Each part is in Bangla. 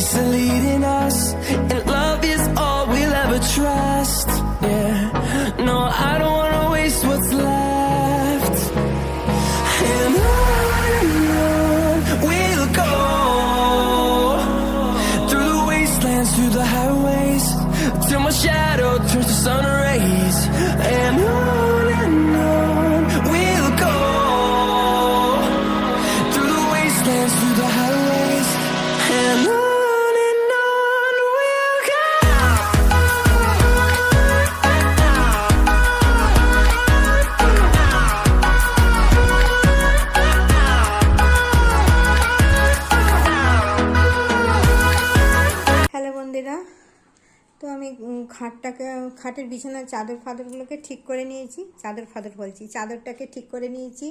peace are leading us, খাটের বিছানার চাদর ফাদরগুলোকে ঠিক করে নিয়েছি, চাদর ফাদর বলছি, চাদরটাকে ঠিক করে নিয়েছি।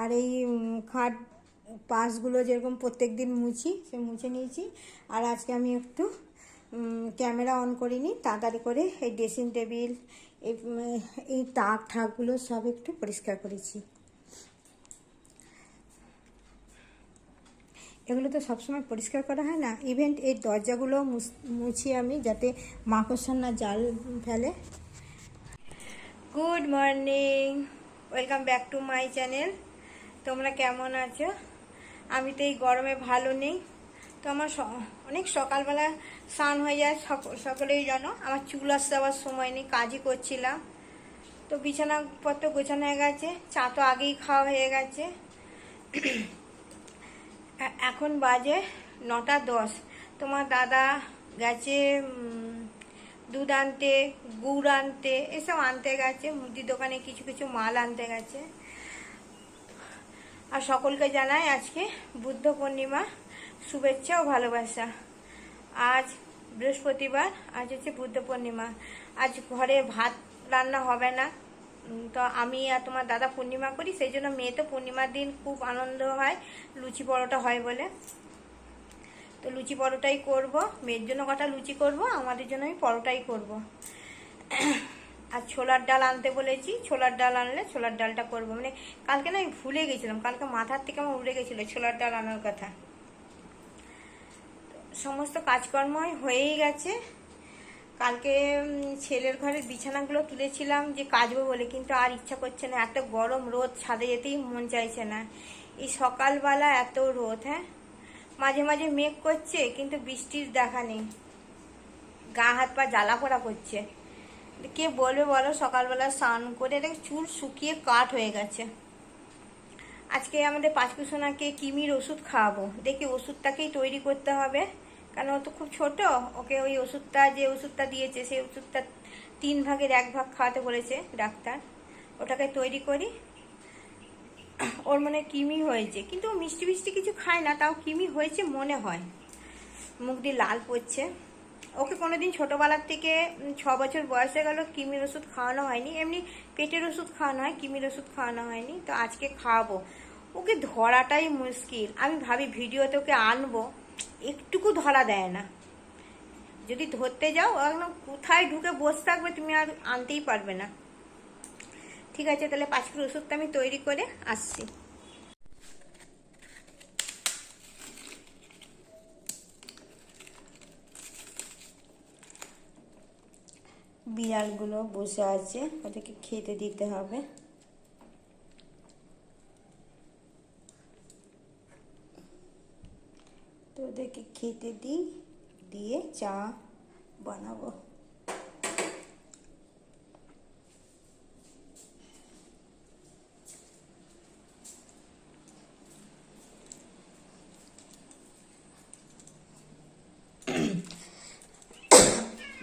আর এই খাট পাশগুলো যেরকম প্রত্যেক দিন মুছি, সে মুছে নিয়েছি। আর আজকে আমি একটু ক্যামেরা অন করিনি, তাড়াতাড়ি করে এই ড্রেসিং টেবিল, এই এই তাক ঠাকগুলো সব একটু পরিষ্কার করেছি। এগুলো তো সবসময় পরিষ্কার করা হয় না। ইভেন এই দরজাগুলো মুছ- আমি যাতে মাকড়সা না জাল ফেলে। Good morning welcome back to my channel তোমরা কেমন আছো? আমি তো এই গরমে ভালো নেই। তো আমার অনেক সকালবেলা স্নান হয়ে যায় সক- সকলেই জানো। আমার চুল আসতে আবার সময় নেই, কাজই করছিলাম। তো বিছানাপত্র গোছানো হয়ে গেছে, চা তো আগেই খাওয়া হয়ে গেছে। এখন বাজে নটা দশ। তোমার দাদা গেছে দুধ আনতে, গুড় আনতে, এসব আনতে গেছে, মুদির দোকানে কিছু কিছু মাল আনতে গেছে। আর সকলকে জানাই আজকে বুদ্ধ পূর্ণিমা শুভেচ্ছা ও ভালোবাসা। আজ বৃহস্পতিবার, আজ হচ্ছে বুদ্ধ পূর্ণিমা। আজ ঘরে ভাত রান্না হবে না। তো আমি আর তোমার দাদা পূর্ণিমা করি, সেই জন্য মেয়ে তো পূর্ণিমার দিন খুব আনন্দ হয়, লুচি পরোটা হয় বলে। তো লুচি পরোটাই করব, মেয়ের জন্য কটা লুচি করব, আমাদের জন্য আমি পরোটাই করব। আর ছোলার ডাল আনতে বলেছি, ছোলার ডাল আনলে ছোলার ডালটা করব। মানে কালকে না আমি ভুলে গেছিলাম, কালকে মাথার থেকে আমার উড়ে গেছিল ছোলার ডাল আনার কথা। সমস্ত কাজকর্ম হয়েই গেছে। কালকে ছেলের ঘরের বিছানাগুলো তুলেছিলাম যে কাচবো বলে, কিন্তু আর ইচ্ছা করছে না। এত গরম রোদ, ছাদে যেতেই মন চাইছে না। এই সকালবেলা এত রোদ হ্যাঁ? মাঝে মাঝে মেঘ করছে, কিন্তু বৃষ্টির দেখা নেই। গা হাত পা জ্বালা পোড়া করছে। কে বলবে বলো, সকালবেলা স্নান করে দেখ, চুল শুকিয়ে কাঠ হয়ে গেছে। আজকে আমাদের পাঁচকুসোনাকে কিমির ওষুধ খাওয়াবো। দেখি ওষুধটাকেই তৈরি করতে হবে। কারণ ও তো খুব ছোট, ওকে ওই ওষুধটা যে ওষুধটা দিয়েছে, সেই ওষুধটা তিন ভাগের এক ভাগ খাওয়াতে বলেছে ডাক্তার। ওটাকে তৈরি করি। ওর মনে কিমি হয়েছে, কিন্তু ও মিষ্টি মিষ্টি কিছু খায় না, তাও কিমি হয়েছে মনে হয়। মুখ দিয়ে লাল পড়ছে। ওকে কোনোদিন ছোটোবেলার থেকে ছ বছর বয়সে গেল কিমির ওষুধ খাওয়ানো হয়নি। এমনি পেটের ওষুধ খাওয়ানো হয়, কিমির ওষুধ খাওয়ানো হয়নি। তো আজকে খাওয়াবো। ওকে ধরাটাই মুশকিল। আমি ভাবি ভিডিওতে ওকে আনব। একটুকু ধরা দেয় না। যদি ধরতে যাও, একদম কোথায় ঢুকে বসে থাকবে, তুমি আর আনতেই পারবে না। ঠিক আছে, তাহলে পাঁচকুর ওষুধটা আমি তৈরি করে আসছি। বিড়ালগুলো বসে আছে, ওদেরকে খেতে দিতে হবে। ওদেরকে খেতে দিই দিয়ে চা বানাবো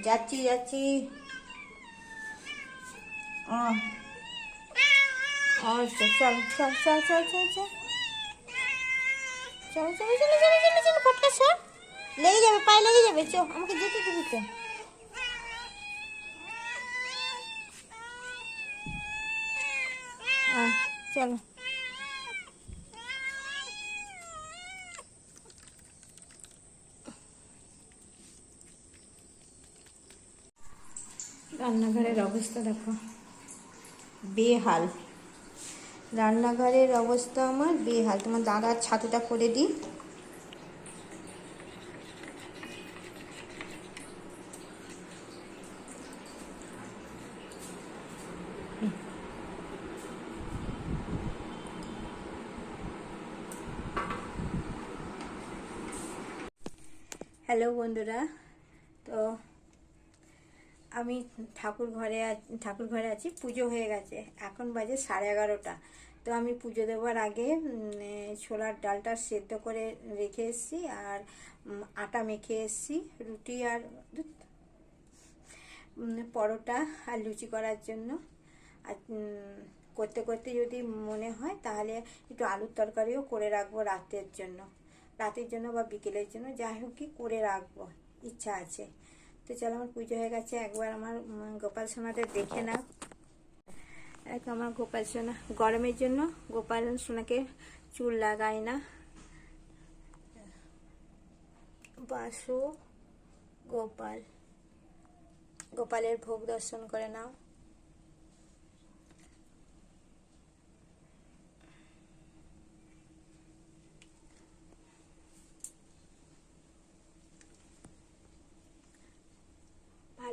যাচ্ছি যাচ্ছি আহ। আচ্ছা চল চল চল চল চল চল লেগে যাবে, পায়ে লেগে যাবে চো আমাকে যেতে দিবি তো চলো। রান্নাঘরের অবস্থা দেখো। বেহাল। রান্নাঘরের অবস্থা আমার বেহাল। তোমার দাদার ছাতুটা করে দিই। হ্যালো বন্ধুরা তো আমি ঠাকুর ঘরে ঠাকুর ঘরে আছি, পুজো হয়ে গেছে। এখন বাজে সাড়ে এগারোটা। তো আমি পুজো দেওয়ার আগে ছোলার ডালটা সেদ্ধ করে রেখে এসেছি আর আটা মেখে এসেছি, রুটি আর পরোটা আর লুচি করার জন্য। আর করতে করতে যদি মনে হয় তাহলে একটু আলুর তরকারিও করে রাখব রাতের জন্য। রাতের জন্য বা বিকেলের জন্য, যাই হোক কি করে রাখব, ইচ্ছা আছে। তো চলো, আমার পুজো হয়ে গেছে। একবার আমার গোপাল সোনাদের দেখে না এক আমার গোপাল সোনা, গরমের জন্য গোপাল সোনাকে চুল লাগায় না। বাসু, গোপাল। গোপালের ভোগ দর্শন করে নাও।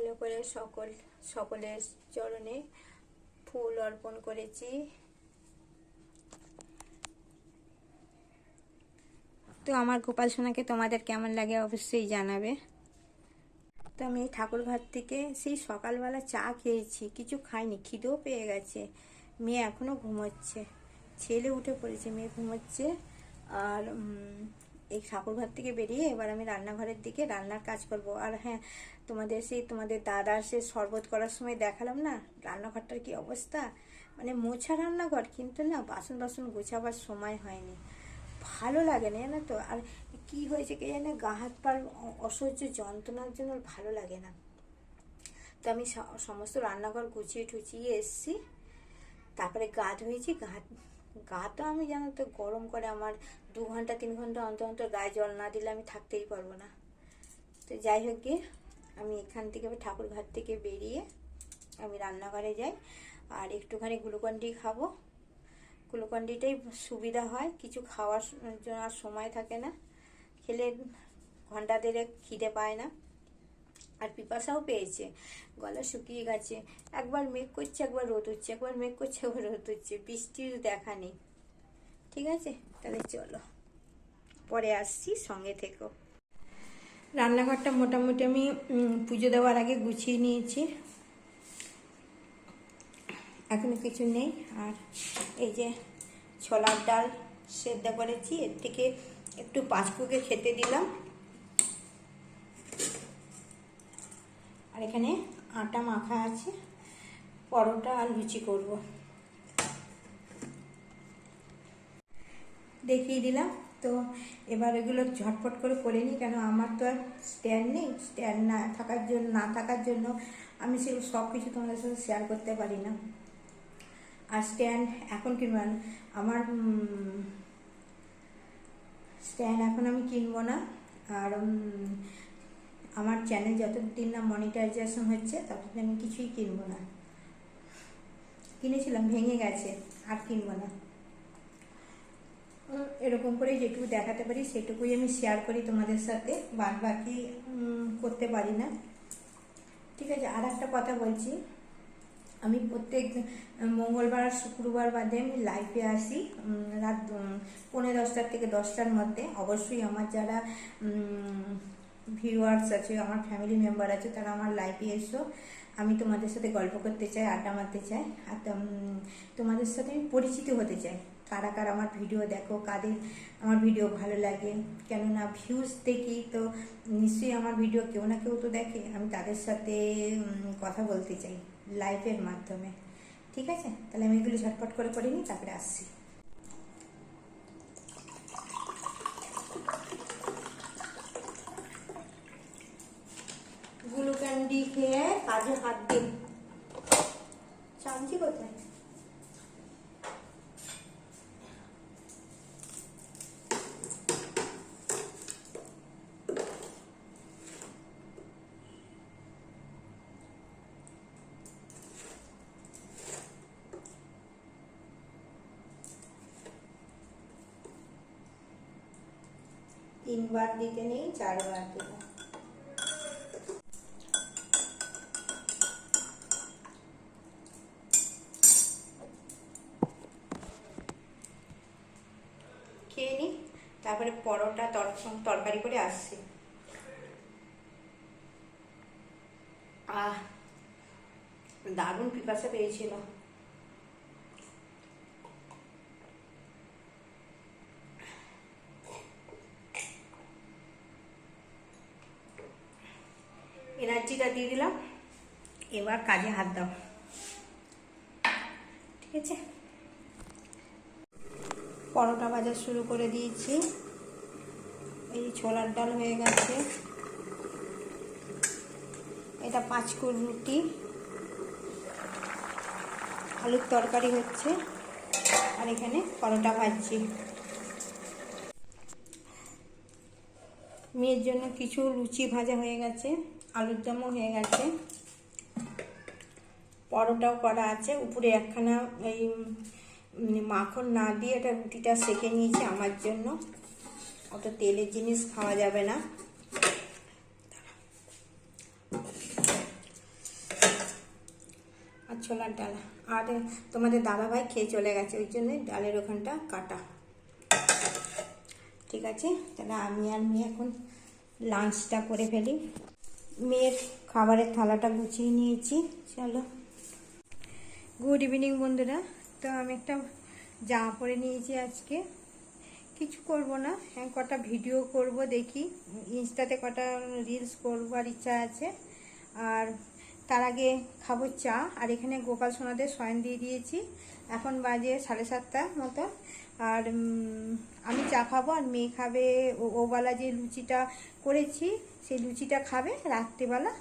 ভালো করে সকল, সকলের চরণে ফুল অর্পণ করেছি। তো আমার গোপাল সোনাকে তোমাদের কেমন লাগে অবশ্যই জানাবে। তো আমি ঠাকুর ঘর থেকে সেই সকালবেলা চা খেয়েছি, কিছু খাইনি, খিদেও পেয়ে গেছে। মেয়ে এখনও ঘুমোচ্ছে, ছেলে উঠে পড়েছে, মেয়ে ঘুমোচ্ছে। আর এই ঠাকুর ঘর থেকে বেরিয়ে এবার আমি রান্নাঘরের দিকে রান্নার কাজ করব। আর হ্যাঁ তোমাদের সেই তোমাদের দাদার সে শরবত করার সময় দেখালাম না? রান্নাঘরটার কি অবস্থা? মানে মোছা রান্নাঘর, কিন্তু না বাসন বাসন গোছাবার সময় হয়নি। ভালো লাগে না, জানো তো? আর কি হয়েছে কে জানে, গা হাত পার অসহ্য যন্ত্রণার জন্য ভালো লাগে না। তো আমি সমস্ত রান্নাঘর গুছিয়ে টুচিয়ে এসছি। তারপরে গা ধুয়েছি, গা গা তো আমি জানো তো গরম করে আমার দু ঘণ্টা, তিন ঘণ্টা অন্তর অন্তর গায়ে জল না দিলে আমি থাকতেই পারব না। তো যাই হোক গিয়ে আমি এখান থেকে ঠাকুর ঘর থেকে বেরিয়ে আমি রান্নাঘরে যাই আর একটুখানি গ্লুকন ডি খাব। গ্লুকন ডিটাই সুবিধা হয়, কিছু খাওয়ার জন্য আর সময় থাকে না। খেলে ঘণ্টা দেড়েক খিদে পায় না। আর পিপাসাও পেয়েছে। গলা শুকিয়ে গেছে। একবার মেঘ করছে, একবার রোদ হচ্ছে একবার মেঘ করছে, একবার রোদ হচ্ছে বৃষ্টির দেখা নেই। ঠিক আছে? তাহলে চলো। পরে আসছি সঙ্গে থেকো। রান্নাঘরটা মোটামুটি আমি পুজো দেওয়ার আগে গুছিয়ে নিয়েছি। এখনও কিছু নেই। আর এই যে ছোলার ডাল সেদ্ধ করেছি। এর থেকে একটু পাঁচকুকে খেতে দিলাম। আর এখানে আটা মাখা আছে, পরোটা আর লুচি করব দেখিয়ে দিলাম, তো এবার এগুলো ঝটপট করে করে নিই, কেন আমার তো আর স্ট্যান্ড নেই স্ট্যান্ড না থাকার জন্য, না থাকার জন্য আমি সেগুলো সব কিছু তোমাদের সাথে শেয়ার করতে পারি না আর স্ট্যান্ড এখন কিনবো। আমার স্ট্যান্ড এখন আমি কিনবো না, আর আমার চ্যানেল যতদিন না মনিটাইজেশন হচ্ছে ততদিন আমি কিছুই কিনবো না। কিনেছিলাম ভেঙে গেছে আর কিনবো না। এরকম করে যেটুকু দেখাতে পারি সেটুকুই আমি শেয়ার করি তোমাদের সাথে। বাদ বাকি করতে পারি না। ঠিক আছে আর একটা কথা বলছি। আমি প্রত্যেক মঙ্গলবার আর শুক্রবার বাদে আমি লাইভে আসি রাত উম, পৌনে দশটার থেকে দশটার মধ্যে। অবশ্যই আমার যারা ভিউয়ার্স আছে, আমার ফ্যামিলি মেম্বার আছে, তারা আমার লাইভে এসো। আমি তোমাদের সাথে গল্প করতে চাই, আড্ডা মারতে চাই। আর তোমাদের সাথে আমি পরিচিত হতে চাই। কারা কারা আমার ভিডিও দেখো, কাদের আমার ভিডিও ভালো লাগে। কেননা ভিউজ দেখি তো নিশ্চয়ই আমার ভিডিও কেউ না কেউ তো দেখে। আমি তাদের সাথে কথা বলতে চাই লাইভের মাধ্যমে। ঠিক আছে? তাহলে আমি এগুলো ঝটপট করে করে তারপরে আসছি গুলো ক্যান্ডি খেয়ে কাজে হাত দিন চামচি কোথায় তিনবার দিতে নেই চারবার দেবো খেয়ে তারপরে পরোটা তর- তরকারি করে আসছি। আহ, দারুণ পিপাসা পেয়েছিল। এনার্জিটা দিয়ে দিলাম। এবার কাজে হাত দাও। ঠিক আছে? পরোটা ভাজা শুরু করে দিয়েছি। এই ছোলার ডাল হয়ে গেছে। এটা পাঁচকুর রুটি। আলুর তরকারি হচ্ছে। আর এখানে পরোটা ভাজছি। মেয়ের জন্য কিছু লুচি ভাজা হয়ে গেছে। আলুর দমও হয়ে গেছে। পরোটাও করা আছে। উপরে একখানা এই মাখন না দিয়ে এটা রুটিটা সেকে নিয়েছি আমার জন্য। অত তেলের জিনিস খাওয়া যাবে না। আর ছোলার ডাল, আর তোমাদের দাদাভাই খেয়ে চলে গেছে, ওই জন্য ডালের ওখানটা কাটা। ঠিক আছে? তাহলে আমি আর মেয়ে এখন লাঞ্চটা করে ফেলি। মেয়ের খাবারের থালাটা গুছিয়ে নিয়েছি, চলো। গুড ইভিনিং বন্ধুরা। তো আমি একটা জামা পরে নিয়েছি আজকে। কিছু করব না। হ্যাঁ কটা ভিডিও করব দেখি। ইনস্টাতে কটা রিলস করবার ইচ্ছা আছে। আর তার আগে খাব চা। আর এখানে গোপাল সোনাদের শয়ন দিয়ে দিয়েছি। এখন বাজে সাড়ে সাতটা মতো। আর আমি চা খাব আর মেয়ে খাবে। ওবেলা যে লুচিটা করেছি, সেই লুচিটা খাবে। রাত্রিবেলা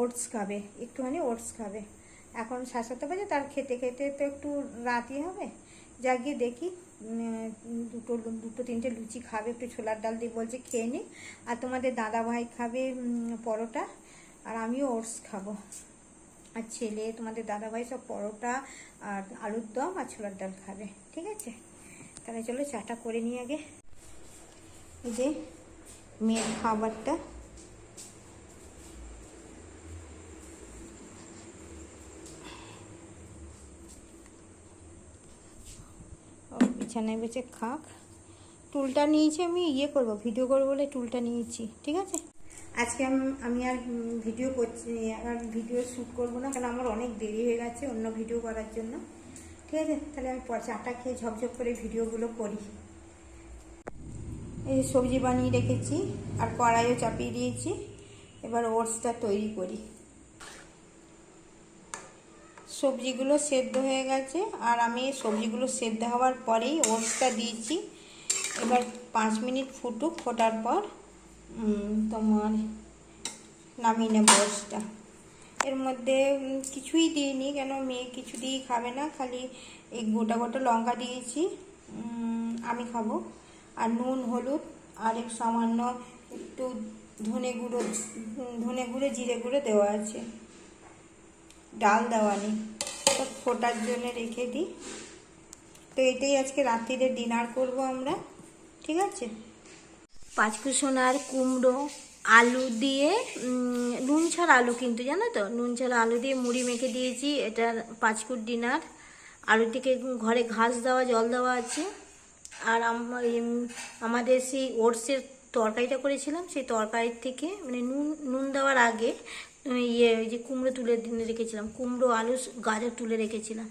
ওটস খাবে। একটুখানি ওটস খাবে। এখন সাড়ে সাতটা বাজে। তার খেতে খেতে তো একটু রাতই হবে। যা গিয়ে দেখি। দুটো দুটো তিনটে লুচি খাবে, একটু ছোলার ডাল দিয়ে বলছে খেয়ে নি। আর তোমাদের দাদা ভাই খাবে পরোটা, আর আমিও ওটস খাব। আর ছেলে, তোমাদের দাদা ভাই সব পরোটা আর আলুর দম আর ছোলার ডাল খাবে, ঠিক আছে? তাহলে চলো চাটা করে নিই আগে। এই যে মেয়ের খাবারটা ও বিছানায় বেঁচে খাক। টুলটা নিয়েছি আমি ইয়ে করব, ভিডিও করব বলে টুলটা নিয়েছি, ঠিক আছে? আজকে আম- আর ভিডিও করছি, আর ভিডিও শ্যুট করব না, কারণ আমার অনেক দেরি হয়ে গেছে অন্য ভিডিও করার জন্য, ঠিক আছে? তাহলে আমি চাটা খেয়ে ঝপঝপ করে ভিডিওগুলো করি। এই সবজি বানিয়ে রেখেছি, আর কড়াইও চাপিয়ে দিয়েছি, এবার ওটসটা তৈরি করি। সবজিগুলো সেদ্ধ হয়ে গেছে, আর আমি সবজিগুলো সেদ্ধ হওয়ার পরেই ওটসটা দিয়েছি। এবার পাঁচ মিনিট ফুটুক, ফোটার পর তোমার নামিয়ে নেব ওটসটা। এর মধ্যে কিছুই দিইনি, কেন মেয়ে কিছু দিয়েই খাবে না, খালি এই গোটা গোটা লঙ্কা দিয়েছি আমি খাব। আর নুন, হলুদ, আর এক সামান্য একটু ধনে গুঁড়ো ধনে গুঁড়ো, জিরে গুঁড়ো দেওয়া আছে। ডাল দেওয়া নেই। তো ফোটার জন্য রেখে দিই। তো এটাই আজকে রাত্রিরে ডিনার করব আমরা, ঠিক আছে? পাঁচকুসোনার কুমড়ো, আলু দিয়ে নুন ছাড়া আলু কিন্তু, জানো তো? নুন ছাড়া আলু দিয়ে মুড়ি মেখে দিয়েছি, এটা পাঁচকুট ডিনার। আলু থেকে ঘরে ঘাস দেওয়া, জল দেওয়া আছে। আর আমাদের সেই ওটসের তরকারিটা করেছিলাম, সেই তরকারির থেকে মানে নুন নুন দেওয়ার আগে ইয়ে ওই যে কুমড়ো তুলে দিনে, রেখেছিলাম। কুমড়ো, আলু, গাজর তুলে রেখেছিলাম।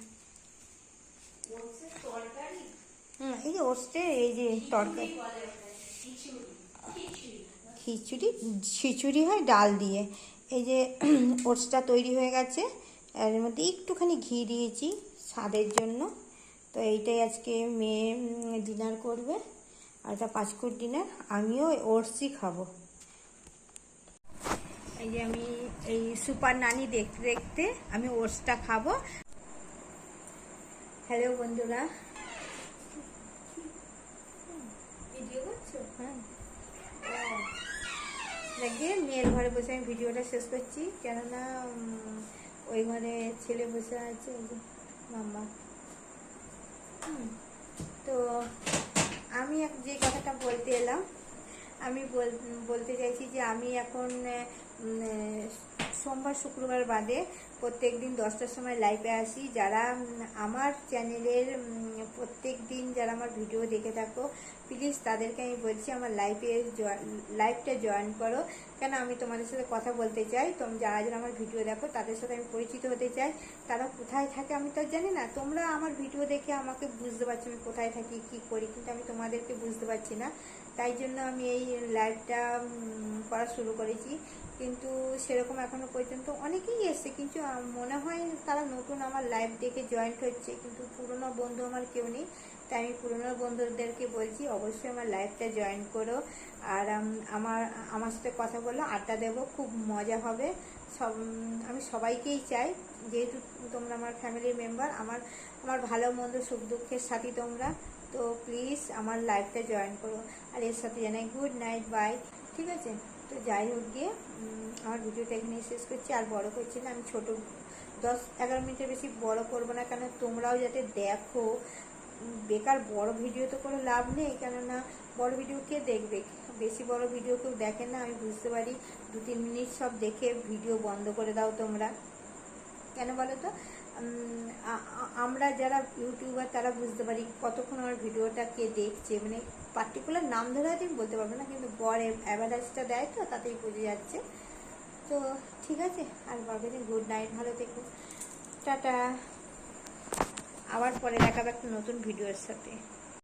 হুম এই যে ওটসের এই যে তরকারি। খিচুড়ি খিচুড়ি হয় ডাল দিয়ে। এই যে ওটসটা তৈরি হয়ে গেছে। এর মধ্যে একটুখানি ঘি দিয়েছি স্বাদের জন্য। তো এইটাই আজকে মেয়ে ডিনার করবে। আর এটা পাঁচকুট ডিনার। আমিও ওটসই খাব। এই যে আমি এই সুপার নানি দেখতে দেখতে আমি ওটসটা খাব। হ্যালো বন্ধুরা। ভিডিও করছ? হ্যাঁ। দেখে মেয়ের ঘরে বসে আমি ভিডিওটা শেষ করছি। কেননা ওই ঘরে ছেলে বসে আছে মাম্মা। হুম, তো আমি এক- যে কথাটা বলতে এলাম আমি বল- বলতে চাইছি যে আমি এখন সোমবার, শুক্রবার বাদে প্রত্যেক দিন দশটার সময় লাইভে আসি। যারা, আমার চ্যানেলের প্রত্যেক দিন যারা আমার ভিডিও দেখে থাকো প্লিজ তাদেরকে আমি বলছি আমার লাইভে লাইভটা জয়েন করো। কেন আমি তোমাদের সাথে কথা বলতে চাই? তোম, যারা যারা আমার ভিডিও দেখো, তাদের সাথে আমি পরিচিত হতে চাই। তারা কোথায় থাকে আমি তো জানি না। তোমরা আমার ভিডিও দেখে আমাকে বুঝতে পারছ আমি কোথায় থাকি, কি করি, কিন্তু আমি তোমাদেরকে বুঝতে পারছি না। তাই জন্য আমি এই লাইভটা করা শুরু করেছি। কিন্তু সেরকম এখনও পর্যন্ত অনেকেই এসছে, কিন্তু মনে হয় তারা নতুন আমার লাইভ দেখে জয়েন্ট হচ্ছে, কিন্তু পুরনো বন্ধু আমার কেউ নেই। তাই আমি পুরনো বন্ধুদেরকে বলছি, অবশ্যই আমার লাইভটা জয়েন করো। আর আমার আমার সাথে কথা বলো, আড্ডা দেবো, খুব মজা হবে। সব আমি সবাইকেই চাই, যেহেতু তোমরা আমার ফ্যামিলির মেম্বার আমার আমার ভালো মন্দ সুখ দুঃখের সাথী তোমরা। তো প্লিজ আমার লাইভটা জয়েন করো। আর এর সাথে জানাই গুড নাইট বাই ঠিক আছে? তো যাই হোক গিয়ে আমার ভিডিওটা এখানে শেষ করছি। আর বড় করছি না, আমি ছোট, দশ এগারো মিনিটের বেশি বড় করব না, কেন তোমরাও যাতে দেখো। বেকার বড় ভিডিও তো কোনো লাভ নেই, কেননা বড় ভিডিও কে দেখবে? বেশি বড় ভিডিও কেউ দেখে না, আমি বুঝতে পারি। দু তিন মিনিট সব দেখে ভিডিও বন্ধ করে দাও তোমরা। কেন বলো তো? আমরা যারা ইউটিউবার তারা বুঝতে পারি কতক্ষণ আমার ভিডিওটা কে দেখছে। মানে পার্টিকুলার নাম ধরে হয়তো আমি বলতে পারব না, কিন্তু বরে অ্যাভারেজটা দেয় তো, তাতেই বুঝে যাচ্ছে। তো ঠিক আছে, আর বলবে গুড নাইট ভালো থেকো। টাটা। আবার পরে দেখাবে একটা নতুন ভিডিওর সাথে।